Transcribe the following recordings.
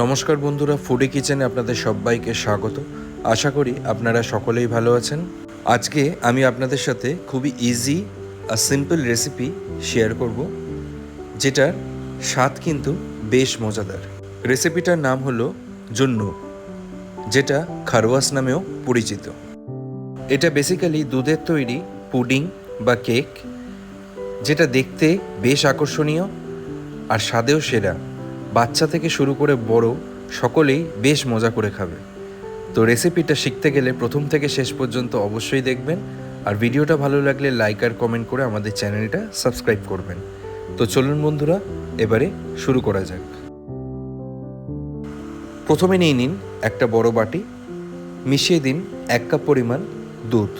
নমস্কার বন্ধুরা ফুডি কিচেনে আপনাদের সবাইকে স্বাগত। আশা করি আপনারা সকলেই ভালো আছেন। আজকে আমি আপনাদের সাথে খুবই ইজি আর সিম্পল রেসিপি শেয়ার করব, যেটার স্বাদ কিন্তু বেশ মজাদার। রেসিপিটার নাম হলো জন্য যেটা খারওয়াস নামেও পরিচিত। এটা বেসিক্যালি দুধের তৈরি পুডিং বা কেক যেটা দেখতে বেশ আকর্ষণীয় আর স্বাদেও সেরা। বাচ্চা থেকে শুরু করে বড় সকলেই বেশ মজা করে খাবে। তো রেসিপিটা শিখতে গেলে প্রথম থেকে শেষ পর্যন্ত অবশ্যই দেখবেন। আর ভিডিওটা ভালো লাগলে লাইক আর কমেন্ট করে আমাদের চ্যানেলটা সাবস্ক্রাইব করবেন। তো চলুন বন্ধুরা, এবারে শুরু করা যাক। প্রথমে নিয়ে নিন একটা বড় বাটি, মিশিয়ে দিন এক কাপ পরিমাণ দুধ।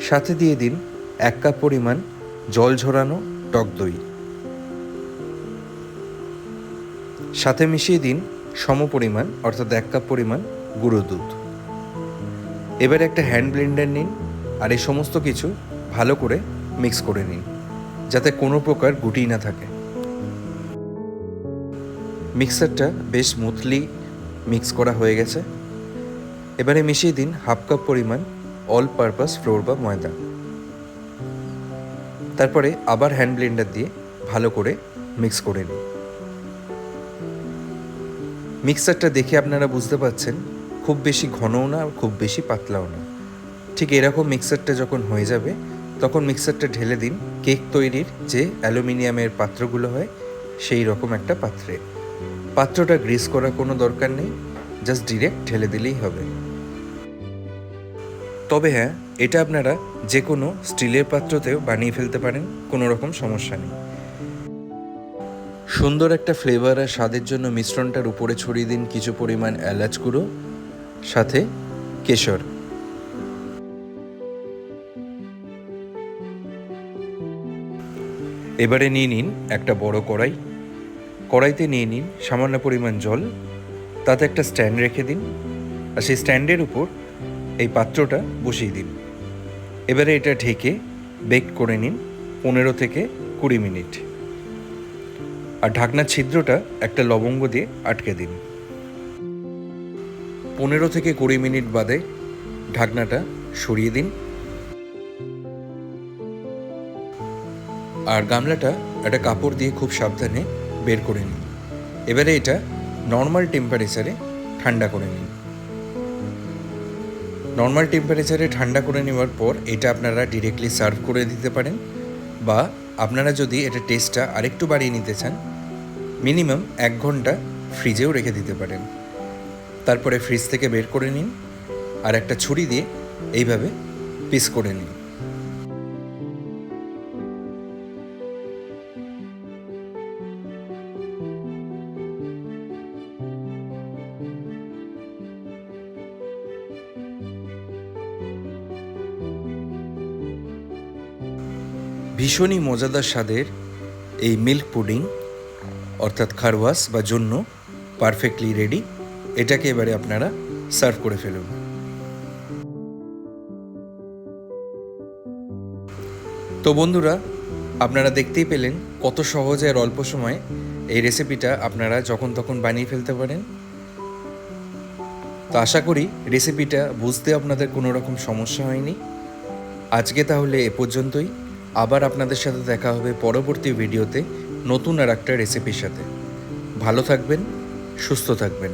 সাথে দিয়ে দিন এক কাপ পরিমাণ জল ঝরানো টক দই। সাথে মিশিয়ে দিন সম পরিমাণ অর্থাৎ এক কাপ পরিমাণ গুঁড়ো দুধ। এবার একটা হ্যান্ড ব্লেন্ডার নিন আর এই সমস্ত কিছু ভালো করে মিক্স করে নিন, যাতে কোনো প্রকার গুটি না থাকে। মিক্সারটা বেশ স্মুথলি মিক্স করা হয়ে গেছে। এবারে মিশিয়ে দিন হাফ কাপ পরিমাণ অল পারপাস ফ্লোর বা ময়দা। তারপরে আবার হ্যান্ড ব্লেন্ডার দিয়ে ভালো করে মিক্স করে নিন। মিক্সারটা দেখে আপনারা বুঝতে পারছেন, খুব বেশি ঘনও না, খুব বেশি পাতলাও না। ঠিক এরকম মিক্সারটা যখন হয়ে যাবে, তখন মিক্সারটা ঢেলে দিন। কেক তৈরির যে অ্যালুমিনিয়ামের পাত্রগুলো হয়, সেই রকম একটা পাত্রে। পাত্রটা গ্রিস করার কোনো দরকার নেই, জাস্ট ডিরেক্ট ঢেলে দিলেই হবে। তবে হ্যাঁ এটা আপনারা যে কোনো স্টিলের পাত্রতেও বানিয়ে ফেলতে পারেন, কোনো রকম সমস্যা নেই। সুন্দর একটা ফ্লেভার আর স্বাদের জন্য মিশ্রণটার উপরে ছড়িয়ে দিন কিছু পরিমাণ এলাচ গুঁড়ো, সাথে কেশর। এবারে নিয়ে নিন একটা বড় কড়াই। কড়াইতে নিয়ে নিন সামান্য পরিমাণ জল। তাতে একটা স্ট্যান্ড রেখে দিন আর সেই স্ট্যান্ডের উপর এই পাত্রটা বসিয়ে দিন। এবারে এটা ঢেকে বেক করে নিন পনেরো থেকে কুড়ি মিনিট। আর ঢাকনার ছিদ্রটা একটা লবঙ্গ দিয়ে আটকে দিন। পনেরো থেকে কুড়ি মিনিট বাদে ঢাকনাটা সরিয়ে দিন। আর গামলাটা একটা কাপড় দিয়ে খুব সাবধানে বের করে নিন। এবারে এটা নর্মাল টেম্পারেচারে ঠান্ডা করে নিন। নর্মাল টেম্পারেচারে ঠান্ডা করে নেওয়ার পর এটা আপনারা ডিরেক্টলি সার্ভ করে দিতে পারেন বা আপনারা যদি এটা টেস্টটা আরেকটু বাড়িয়ে নিতে চান মিনিমাম এক ঘণ্টা ফ্রিজেও রেখে দিতে পারেন। তারপরে ফ্রিজ থেকে বের করে নিন আর একটা ছুরি দিয়ে এইভাবে পিস করে নিন। ভীষণই মজাদার স্বাদের এই মিল্ক পুডিং, অর্থাৎ খারওয়াস বা জন্য পারফেক্টলি রেডি, এটাকে এবারে আপনারা সার্ভ করে ফেলুন। তো বন্ধুরা, আপনারা দেখতেই পেলেন কত সহজে আর অল্প সময়ে এই রেসিপিটা আপনারা যখন তখন বানিয়ে ফেলতে পারেন। তো আশা করি রেসিপিটা বুঝতে আপনাদের কোনো রকম সমস্যা হয়নি। আজকে তাহলে এ পর্যন্তই। আবার আপনাদের সাথে দেখা হবে পরবর্তী ভিডিওতে নতুন আর একটা রেসিপির সাথে। ভালো থাকবেন, সুস্থ থাকবেন।